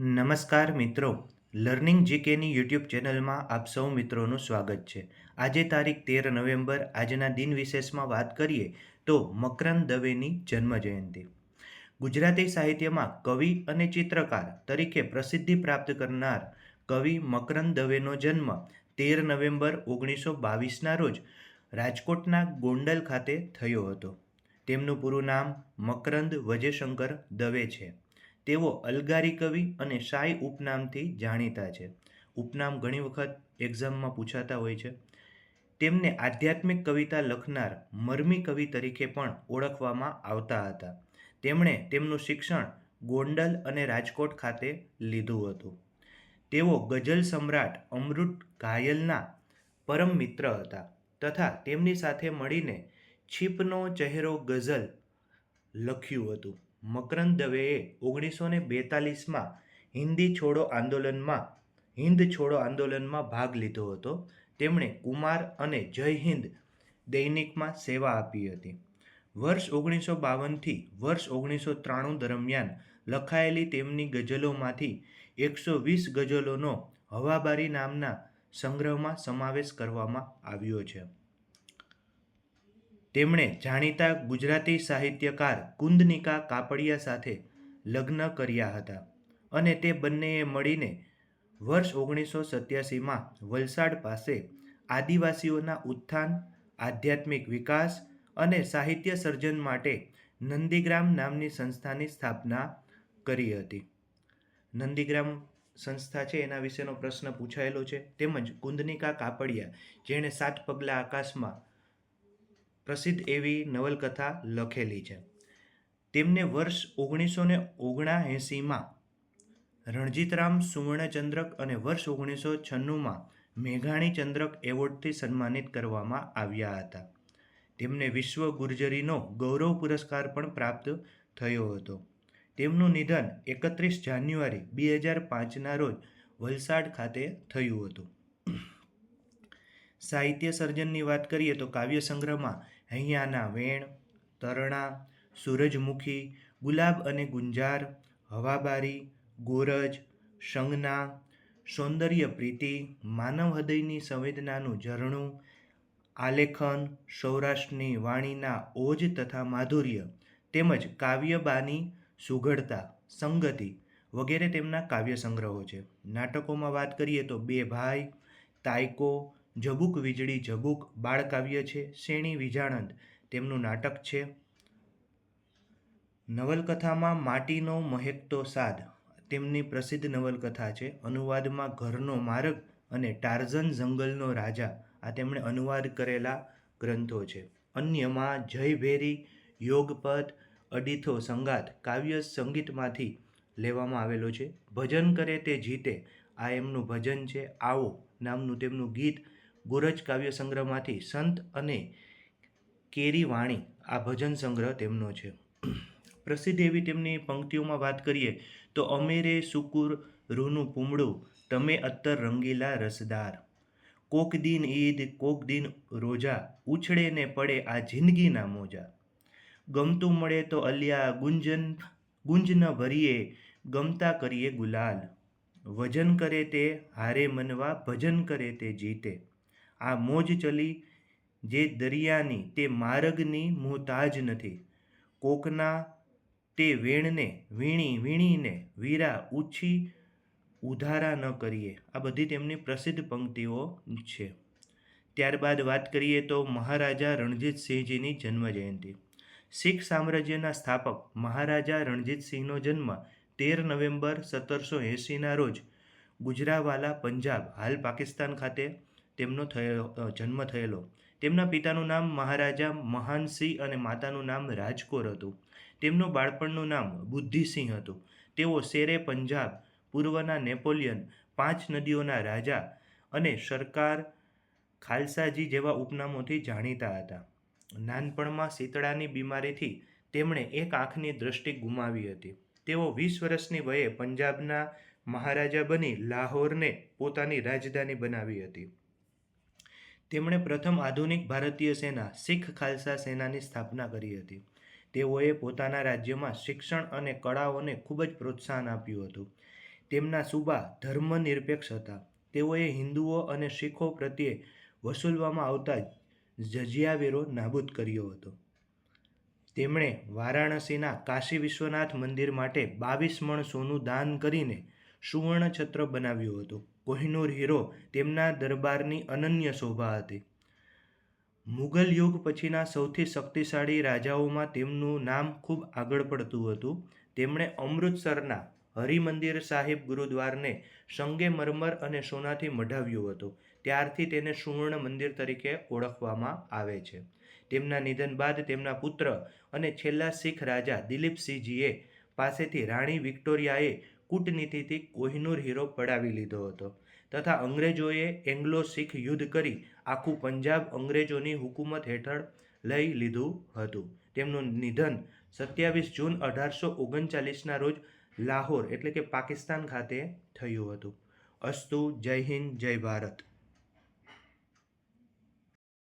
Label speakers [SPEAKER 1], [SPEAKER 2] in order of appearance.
[SPEAKER 1] નમસ્કાર મિત્રો. Learning જીકેની YouTube ચેનલમાં આપ સૌ મિત્રોનું સ્વાગત છે. આજે તારીખ તેર નવેમ્બર, આજના દિન વિશેષમાં વાત કરીએ તો મકરંદ દવેની જન્મ જયંતી. ગુજરાતી સાહિત્યમાં કવિ અને ચિત્રકાર તરીકે પ્રસિદ્ધિ પ્રાપ્ત કરનાર કવિ મકરંદ દવેનો જન્મ તેર નવેમ્બર, ઓગણીસો બાવીસના રોજ રાજકોટના ગોંડલ ખાતે થયો હતો. તેમનું પૂરું નામ મકરંદ વજયશંકર દવે છે. તેઓ અલગારી કવિ અને શાય ઉપનામથી જાણીતા છે. ઉપનામ ઘણી વખત એક્ઝામમાં પૂછાતા હોય છે. તેમને આધ્યાત્મિક કવિતા લખનાર મરમી કવિ તરીકે પણ ઓળખવામાં આવતા હતા. તેમણે તેમનું શિક્ષણ ગોંડલ અને રાજકોટ ખાતે લીધું હતું. તેઓ ગઝલ સમ્રાટ અમૃત ઘાયલના પરમ મિત્ર હતા તથા તેમની સાથે મળીને છીપનો ચહેરો ગઝલ લખ્યું હતું. મકરંદ દવેએ ઓગણીસો ને બેતાલીસમાં હિન્દી છોડો આંદોલનમાં, હિન્દ છોડો આંદોલનમાં ભાગ લીધો હતો. તેમણે કુમાર અને જય હિન્દ દૈનિકમાં સેવા આપી હતી. વર્ષ ઓગણીસો બાવનથી વર્ષ ઓગણીસો ત્રાણું દરમિયાન લખાયેલી તેમની ગઝલોમાંથી એકસો વીસ ગઝલોનો હવાબારી નામના સંગ્રહમાં સમાવેશ કરવામાં આવ્યો છે. તેમણે જાણીતા ગુજરાતી સાહિત્યકાર કુંદનિકા કાપડિયા સાથે લગ્ન કર્યા હતા અને તે બંનેએ મળીને વર્ષ ઓગણીસો સત્યાસીમાં વલસાડ પાસે આદિવાસીઓના ઉત્થાન, આધ્યાત્મિક વિકાસ અને સાહિત્ય સર્જન માટે નંદીગ્રામ નામની સંસ્થાની સ્થાપના કરી હતી. નંદીગ્રામ સંસ્થા છે એના વિશેનો પ્રશ્ન પૂછાયેલો છે. તેમજ કુંદનિકા કાપડિયા, જેણે સાત પગલા આકાશમાં પ્રસિદ્ધ એવી નવલકથા લખેલી છે. તેમને વર્ષ ઓગણીસો ને ઓગણાએંસીમાં રણજીતરામ સુવર્ણચંદ્રક અને વર્ષ ઓગણીસો છન્નુંમાં મેઘાણી ચંદ્રક એવોર્ડથી સન્માનિત કરવામાં આવ્યા હતા. તેમને વિશ્વ ગુર્જરીનો ગૌરવ પુરસ્કાર પણ પ્રાપ્ત થયો હતો. તેમનું નિધન એકત્રીસ જાન્યુઆરી બે હજાર પાંચના રોજ વલસાડ ખાતે થયું હતું. સાહિત્ય સર્જનની વાત કરીએ તો કાવ્ય સંગ્રહમાં હૈયાના વેણ, તરણા, સૂરજમુખી, ગુલાબ અને ગુંજાર, હવાબારી, ગોરજ, શંગના સૌંદર્ય પ્રીતિ માનવ હૃદયની સંવેદનાનું ઝરણું, આલેખન, સૌરાષ્ટ્રની વાણીના ઓજ તથા માધુર્ય, તેમજ કાવ્યબાની સુઘડતા, સંગતિ વગેરે તેમના કાવ્ય સંગ્રહો છે. નાટકોમાં વાત કરીએ તો બે ભાઈ, તાયકો જબુક વીજળી જબુક બાળકાવ્ય છે, શેણી વિજાણંદ તેમનું નાટક છે. નવલકથામાં માટીનો મહેકતો સાદ, તેમની પ્રસિદ્ધ નવલકથા છે, અનુવાદમાં ઘરનો માર્ગ અને ટાર્ઝન જંગલનો રાજા, આ તેમણે અનુવાદ કરેલા ગ્રંથો છે. અન્યમાં જય ભેરી યોગપદ, અડીથો સંગાત કાવ્ય સંગીતમાંથી લેવામાં આવેલો છે. ભજન કરે તે જીતે, આ એમનું ભજન છે, આવો, નામનું તેમનું ગીત ગોરજ કાવ્ય સંગ્રહમાંથી સંત અને કેરી વાણી, આ ભજન સંગ્રહ તેમનો છે. પ્રસિદ્ધ એવી તેમની પંક્તિઓમાં વાત કરીએ તો અમેરે સુકુર રૂનું પૂમડું, તમે અત્તર રંગીલા રસદાર. કોક દિન ઈદ, કોક દિન રોજા, ઉછળે ને પડે આ જિંદગીના મોજા. ગમતું મળે તો અલિયા, ગુંજન ગુંજ ન ભરીએ, ગમતા કરીએ ગુલાલ. વજન કરે તે, હારે મનવા, ભજન કરે તે જીતે. આ મોજ ચલી જે દરિયાની તે માર્ગની મોહતાજ નથી. કોકના તે વેણને વીણી વીણીને વીરા ઉછી ઉધારા ન કરીએ. આ બધી તેમની પ્રસિદ્ધ પંક્તિઓ છે. ત્યારબાદ વાત કરીએ તો મહારાજા રણજીતસિંહજીની જન્મજયંતિ. શીખ સામ્રાજ્યના સ્થાપક મહારાજા રણજીતસિંહનો જન્મ તેર નવેમ્બર સત્તરસો એંસીના રોજ ગુજરાવાલા પંજાબ, હાલ પાકિસ્તાન ખાતે તેમનો થયેલો જન્મ થયેલો. તેમના પિતાનું નામ મહારાજા મહાનસિંહ અને માતાનું નામ રાજકોર હતું. તેમનું બાળપણનું નામ બુદ્ધિસિંહ હતું. તેઓ શેરે પંજાબ, પૂર્વના નેપોલિયન, પાંચ નદીઓના રાજા અને સરકાર ખાલસાજી જેવા ઉપનામોથી જાણીતા હતા. નાનપણમાં શીતળાની બીમારીથી તેમણે એક આંખની દ્રષ્ટિ ગુમાવી હતી. તેઓ વીસ વર્ષની વયે પંજાબના મહારાજા બની લાહોરને પોતાની રાજધાની બનાવી હતી. તેમણે પ્રથમ આધુનિક ભારતીય સેના, શીખ ખાલસા સેનાની સ્થાપના કરી હતી. તેઓએ પોતાના રાજ્યમાં શિક્ષણ અને કળાઓને ખૂબ જ પ્રોત્સાહન આપ્યું હતું. તેમના સુબા ધર્મનિરપેક્ષ હતા. તેઓએ હિન્દુઓ અને શીખો પ્રત્યે વસૂલવામાં આવતા જજિયાવેરો નાબૂદ કર્યો હતો. તેમણે વારાણસીના કાશી વિશ્વનાથ મંદિર માટે બાવીસ મણ સોનું દાન કરીને સુવર્ણ છત્ર બનાવ્યું હતું. કોહિનૂર હીરો તેમના દરબારની અનન્ય શોભા હતી. મુઘલ યુગ પછીના સૌથી શક્તિશાળી રાજાઓમાં તેમનું નામ ખૂબ આગળ પડતું હતું. તેમણે અમૃતસરના હરિમંદિર સાહિબ ગુરુદ્વારને સંગેમરમર અને સોનાથી મઢાવ્યું હતું. ત્યારથી તેને સુવર્ણ મંદિર તરીકે ઓળખવામાં આવે છે. તેમના નિધન બાદ તેમના પુત્ર અને છેલ્લા શીખ રાજા દિલીપસિંહજીએ પાસેથી રાણી વિક્ટોરિયાએ કૂટનીતિથી કોહિનૂર હીરો પડાવી લીધો હતો. તથા અંગ્રેજોએ એંગ્લો શીખ યુદ્ધ કરી આખું પંજાબ અંગ્રેજોની હુકુમત હેઠળ લઈ લીધું હતું. તેમનું નિધન સત્યાવીસ જૂન અઢારસો ઓગણચાલીસના રોજ લાહોર, એટલે કે પાકિસ્તાન ખાતે થયું હતું. અસ્તુ, જય હિન્દ, જય ભારત.